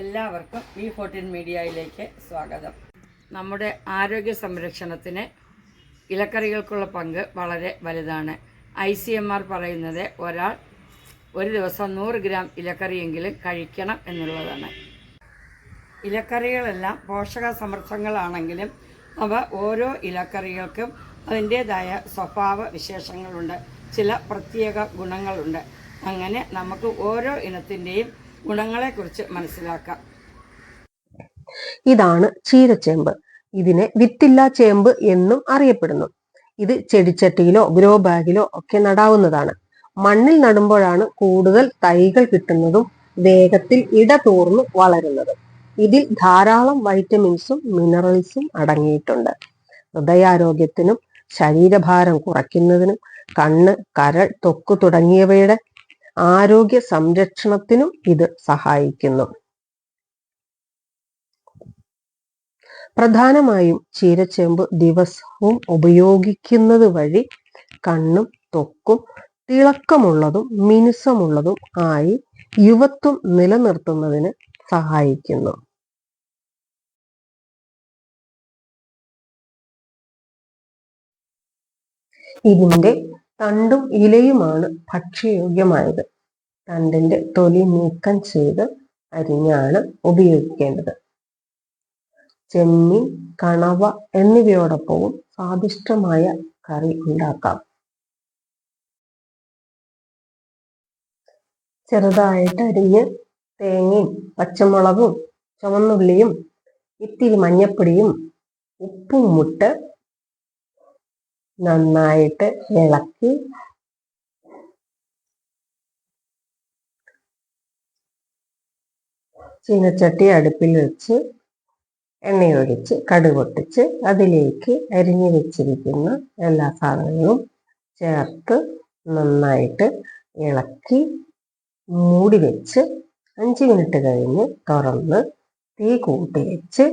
എല്ലാവർക്കും V fourteen മീഡിയയിലേക്ക് സ്വാഗതം. നമ്മുടെ ആരോഗ്യ സംരക്ഷണത്തിന് ഇലക്കറികൾക്കുള്ള പങ്ക് വളരെ വലുതാണ്. ഐ സി എം ആർ പറയുന്നത് ഒരാൾ ഒരു ദിവസം നൂറ് ഗ്രാം ഇലക്കറിയെങ്കിലും കഴിക്കണം എന്നുള്ളതാണ്. ഇലക്കറികളെല്ലാം പോഷക സമൃദ്ധങ്ങളാണെങ്കിലും അവ ഓരോ ഇലക്കറികൾക്കും അതിന്റേതായ സ്വഭാവ വിശേഷങ്ങളുണ്ട്. ചില പ്രത്യേക ഗുണങ്ങളുണ്ട്. അങ്ങനെ നമുക്ക് ഓരോ ഇനത്തിന്റെയും ഗുണങ്ങളെക്കുറിച്ച് മനസ്സിലാക്കാം. ഇതാണ് ചീരച്ചേമ്പ്. ഇതിനെ വിത്തില്ലാ ചേമ്പ് എന്നും അറിയപ്പെടുന്നു. ഇത് ചെടിച്ചട്ടിയിലോ ഗ്രോ ബാഗിലോ ഒക്കെ നടാവുന്നതാണ്. മണ്ണിൽ നടുമ്പോഴാണ് കൂടുതൽ തൈകൾ കിട്ടുന്നതും വേഗത്തിൽ ഇടതൂർന്ന് വളരുന്നതും. ഇതിൽ ധാരാളം വൈറ്റമിൻസും മിനറൽസും അടങ്ങിയിട്ടുണ്ട്. ഹൃദയാരോഗ്യത്തിനും ശരീരഭാരം കുറയ്ക്കുന്നതിനും കണ്ണ് കരൾ ത്വക്ക് തുടങ്ങിയവയുടെ ആരോഗ്യ സംരക്ഷണത്തിനും ഇത് സഹായിക്കുന്നു. പ്രധാനമായും ചീരച്ചേമ്പ് ദിവസവും ഉപയോഗിക്കുന്നത് വഴി കണ്ണും തൊക്കും തിളക്കമുള്ളതും മിനുസമുള്ളതും ആയി യുവത്വം നിലനിർത്തുന്നതിന് സഹായിക്കുന്നു. ഇതിന്റെ തണ്ടും ഇലയുമാണ് ഭക്ഷ്യയോഗ്യമായത്. തണ്ടിന്റെ തൊലി നീക്കം ചെയ്ത് അരിഞ്ഞാണ് ഉപയോഗിക്കേണ്ടത്. ചെമ്മീൻ കണവ എന്നിവയോടൊപ്പവും സ്വാദിഷ്ടമായ കറി ഉണ്ടാക്കാം. ചെറുതായിട്ട് അരിഞ്ഞ് തേങ്ങയും പച്ചമുളകും ചുവന്നുള്ളിയും ഇത്തിരി മഞ്ഞപ്പൊടിയും ഉപ്പും മുട്ട് നന്നായിട്ട് ഇളക്കി. ചീനച്ചട്ടി അടുപ്പിൽ വെച്ച് എണ്ണയൊഴിച്ച് കടുക് പൊട്ടിച്ച് അതിലേക്ക് അരിഞ്ഞു വെച്ചിരിക്കുന്ന എല്ലാ സാധനങ്ങളും ചേർത്ത് നന്നായിട്ട് ഇളക്കി മൂടി വെച്ച് അഞ്ച് മിനിറ്റ് കഴിഞ്ഞ് തുറന്ന് തീ കൂട്ടി വെച്ച്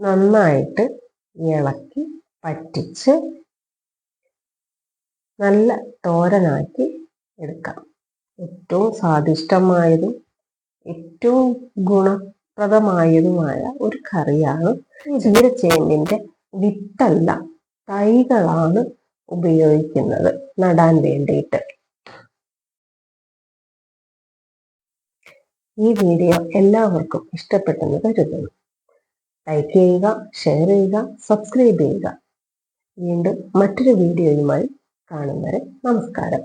നന്നായിട്ട് ഇളക്കി പറ്റിച്ച് നല്ല തോരനാക്കി എടുക്കാം. ഏറ്റവും സ്വാദിഷ്ടമായതും ഏറ്റവും ഗുണപ്രദമായതുമായ ഒരു കറിയാണ് ചീരച്ചേമ്പിന്റെ വിത്തല്ല. തൈകളാണ് ഉപയോഗിക്കുന്നത് നടാൻ വേണ്ടിയിട്ട്. ഈ വീഡിയോ എല്ലാവർക്കും ഇഷ്ടപ്പെട്ടെന്ന് കരുതുന്നു. ലൈക്ക് ചെയ്യുക ഷെയർ ചെയ്യുക സബ്സ്ക്രൈബ് ചെയ്യുക. വീണ്ടും മറ്റൊരു വീഡിയോയുമായി കാണുന്നവരെ നമസ്കാരം.